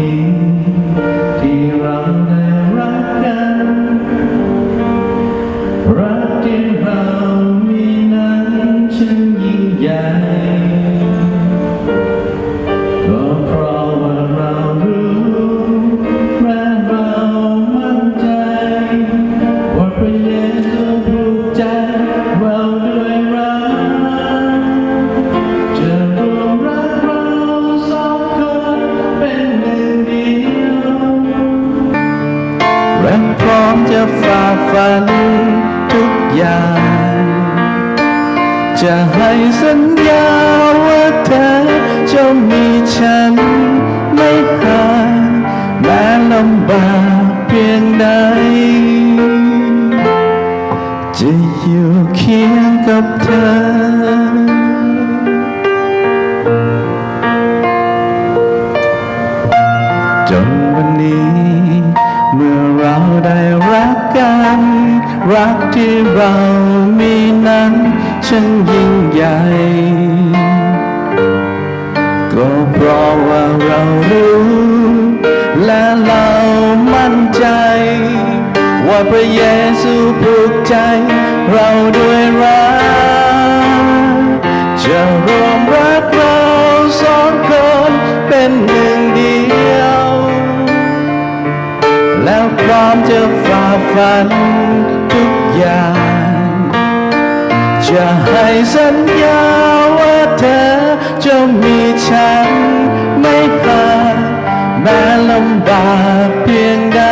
นี้ ที่เราได้รักกัน รักที่เรามีนั้นช่า เดียวและพร้อมจะฝ่าฟันทุกอย่าง จะให้สัญญาว่าเธอจะมีฉันไม่ห่างแม้ลำบากเพียงใด จะอยู่เคียงกับเธอ รักที่เรามีนั้นช่างยิ่งใหญ่ ก็เพราะว่าเรารู้ และเรามั่นใจ ว่าพระเยซูผูกใจ เราด้วยรักจะรวมรักเราสองคนเป็นหนึ่งเดียว แล้วพร้อมจะฝ่าฟัน ทุกอย่าจะให้สัญญาว่าเธอจะมีฉันไม่ห่างแม้ลำบากเพียงใด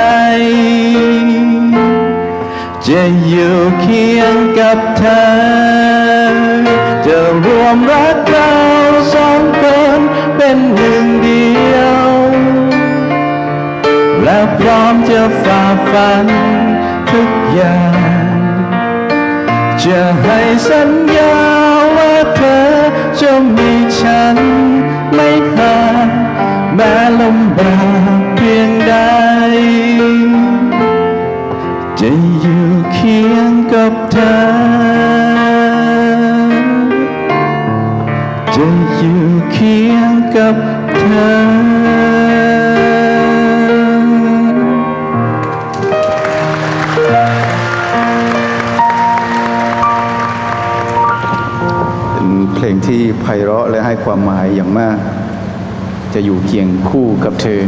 จะอยู่เคียงกับเธอ จะรวมรักเราสองคนเป็นหนึ่งเดียว และพร้อมจะฝ่าฟัน จะให้สัญญาว่าเธอจะมีฉันไม่ห่างแม้ลำบากเพียงใด จะอยู่เคียงกับเธอ จะอยู่เคียงกับเธอ เพลงที่ไพเราะและให้ความหมายอย่างมาก จะอยู่เคียงคู่กับเธอ